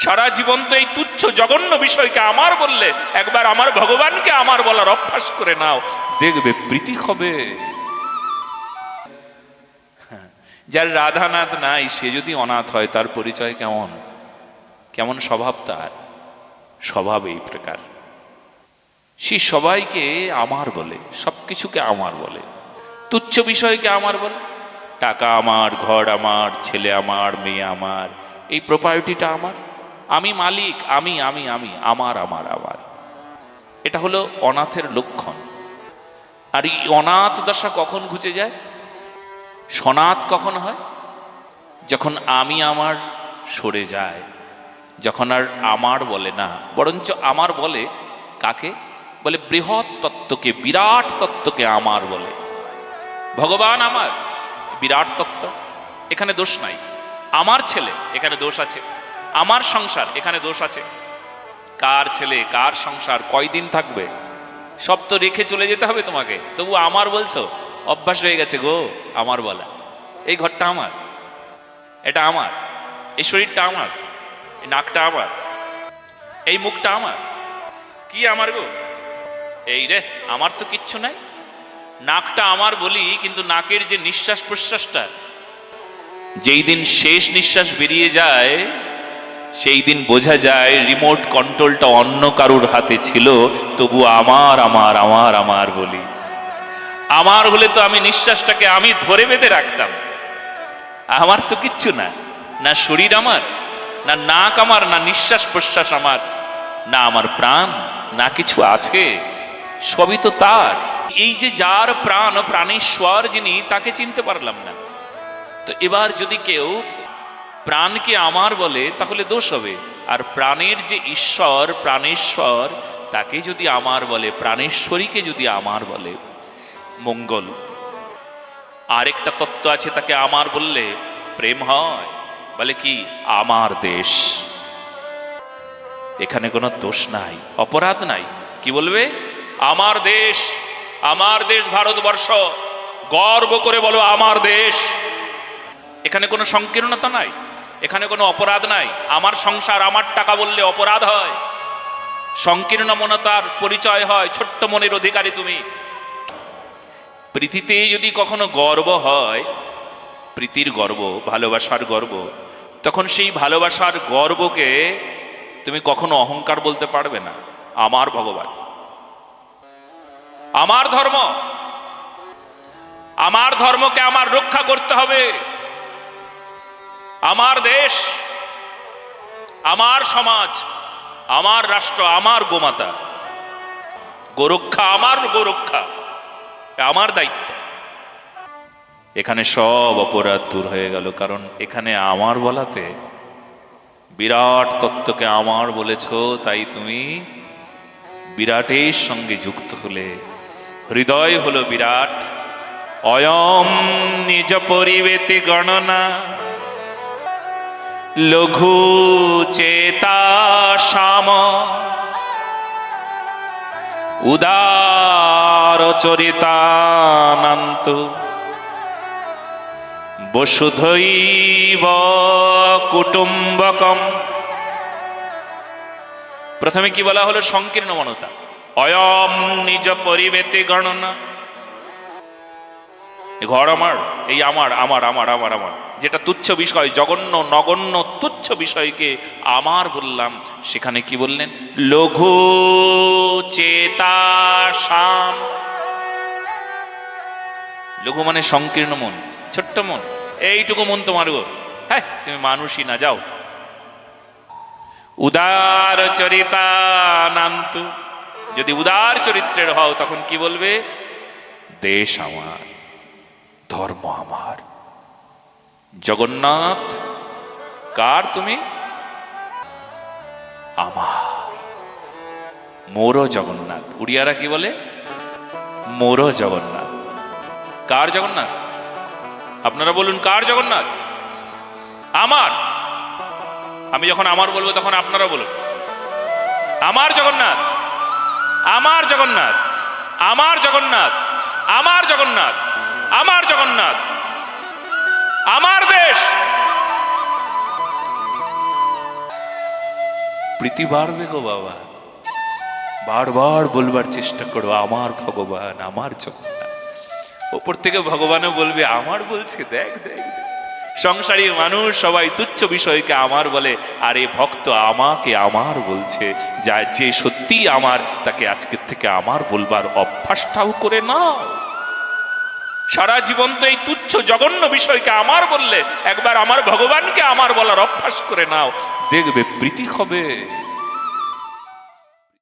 সারা জীবন তো এই তুচ্ছ জঘন্য বিষয়কে আমার বললে একবার আমার ভগবানকে আমার বলার অভ্যাস করে নাও। দেখবে প্রীতি হবে। হ্যাঁ, যার রাধানাথ নাই সে যদি অনাথ হয় তার পরিচয় কেমন? কেমন স্বভাব তার? স্বভাব এই প্রকার। সে সবাইকে আমার বলে সব কিছুকে আমার বলে। তুচ্ছ বিষয়কে আমার বলে। টাকা আমার ঘর আমার ছেলে আমার মেয়ে আমার এই প্রপার্টিটা আমার। আমি মালিক, আমি আমি আমি, আমার আমার আমার। এটা হলো অনাথের লক্ষণ। আর এই অনাথ দশা কখন ঘুচে যায়? সনাথ কখন হয়? যখন আমি আমার সরে যায়, যখন আর আমার বলে না, বরঞ্চ আমার বলে কাকে? বলে বৃহৎ তত্ত্বকে, বিরাট তত্ত্বকে আমার বলে। ভগবান আমার, বিরাট তত্ত্ব, এখানে দোষ নাই। আমার ছেলে, এখানে দোষ আছে। আমার সংসার, এখানে দোষ আছে। কার ছেলে, কার সংসার, কয়দিন থাকবে? সব তো রেখে চলে যেতে হবে তোমাকে। তবু আমার বলছো, অভ্যাস হয়ে গেছে গো, আমার বলা। এই ঘরটা আমার, এটা আমার, এই শরীরটা আমার, এই নাকটা আমার, এই মুখটা আমার। কি আমার গো? এই রে, আমার তো কিচ্ছু নাই। নাকটা আমার বলি, কিন্তু নাকের যে নিঃশ্বাস প্রশ্বাসটা যেই দিন শেষ নিঃশ্বাস বেরিয়ে যায় সেই দিন বোঝা যায় রিমোট কন্ট্রোলটা অন্য কারুর হাতে ছিল, তবু আমার আমার আমার আমার বলি। আমার হলে তো আমি নিঃশ্বাসটাকে আমি ধরে বেঁধে রাখতাম। আমার তো কিচ্ছু না না শরীর আমার, না নাক আমার, না নিঃশ্বাস প্রশ্বাস আমার, না আমার প্রাণ, না কিছু আছে, সবই তো তার। এই যে যার প্রাণ প্রাণেশ্বর যিনি, তাকে চিনতে পারলাম না। তো এবার যদি কেউ প্রাণকে আমার বলে, তাহলে দোষ হবে। আর প্রাণের যে ঈশ্বর, প্রাণেশ্বর, তাকে যদি আমার বলে, প্রাণেশ্বরীকে যদি আমার বলে, মঙ্গল। আরেকটা তত্ত্ব আছে তাকে আমার বললে, প্রেম হয়। বলে কি? আমার দেশ। এখানে কোনো দোষ নাই, অপরাধ নাই। কি বলবে? আমার দেশ আমার দেশ ভারতবর্ষ, গর্ব করে বলো, আমার দেশ। এখানে কোনো সংকীর্ণতা নাই। এখানে কোনো অপরাধ নাই। আমার সংসার, আমার টাকা বললে অপরাধ হয়। সংকীর্ণ মনতার পরিচয় হয়, ছোট্ট মনের অধিকারী তুমি। প্রীতিতে যদি কখনো গর্ব হয়, প্রীতির গর্ব, ভালোবাসার গর্ব, তখন সেই ভালোবাসার গর্বকে তুমি কখনো অহংকার বলতে পারবে না। আমার ভগবান। আমার ধর্ম। আমার ধর্মকে আমার রক্ষা করতে হবে। আমার দেশ, আমার সমাজ, আমার রাষ্ট্র, আমার গোমাতা। গোরক্ষা আমার গোরক্ষা, আমার দায়িত্ব। এখানে সব অপরাধ দূর হয়ে গেল, কারণ এখানে আমার বলাতে বিরাট তত্ত্বকে আমার বলেছ, তাই তুমি বিরাটের সঙ্গে যুক্ত হলে। হৃদয় হলো বিরাট, অয়ম নিজ পরিবেতে গণনা। লঘু চেতা শ্যাম উদার চরিতানন্ত। বসুধৈব কুটুম্বকম। প্রথমে কি বলা হলো? সংকীর্ণ মনতা। অয়ম নিজ পরিবেতে গণনা। ঘর আমার, এই আমার আমার আমার আমার আমার। যেটা তুচ্ছ বিষয়, জঘন্য, নগণ্য, তুচ্ছ বিষয়কে আমার বললাম। সেখানে কি বললেন? লঘু চেতা শাম। লঘু মানে সংকীর্ণ মন, ছোট্ট মন। এইটুকু মন তোমার হ্যাঁ তুমি মানুষই না, যাও। উদার চরিতানান্ত। যদি উদার চরিত্রের হও, তখন কি বলবে? দেশ আমার, ধর্ম আমার। জগন্নাথ, কার তুমি? আমার। মোর জগন্নাথ। উড়িয়ারা কি বলে? মোর জগন্নাথ। কার জগন্নাথ? আপনারা বলুন, কার জগন্নাথ? আমার। আমি যখন আমার বলব, তখন আপনারা বলুন। আমার জগন্নাথ। আমার জগন্নাথ। আমার জগন্নাথ। আমার জগন্নাথ। আমার জগন্নাথ। আমার দেশ। প্রীতি বাড়বে গো বাবা। বারবার বলবার চেষ্টা করো, আমার ভগবান, আমার জগন্নাথ। ওপর থেকে ভগবানও বলবে, আমার বলছে, দেখ দেখ। সংসারী মানুষ সবাই তুচ্ছ বিষয়কে আমার বলে, আরে ভক্ত আমাকে আমার বলছে, যা, যে সত্যি আমার, তাকে আজকের থেকে আমার বলবার অভ্যাসটাও করে নাও। সারা জীবন তো এই তুচ্ছ জঘন্য বিষয়কে আমার বললে একবার আমার ভগবানকে আমার বলার অভ্যাস করে নাও। দেখবে প্রীতি হবে।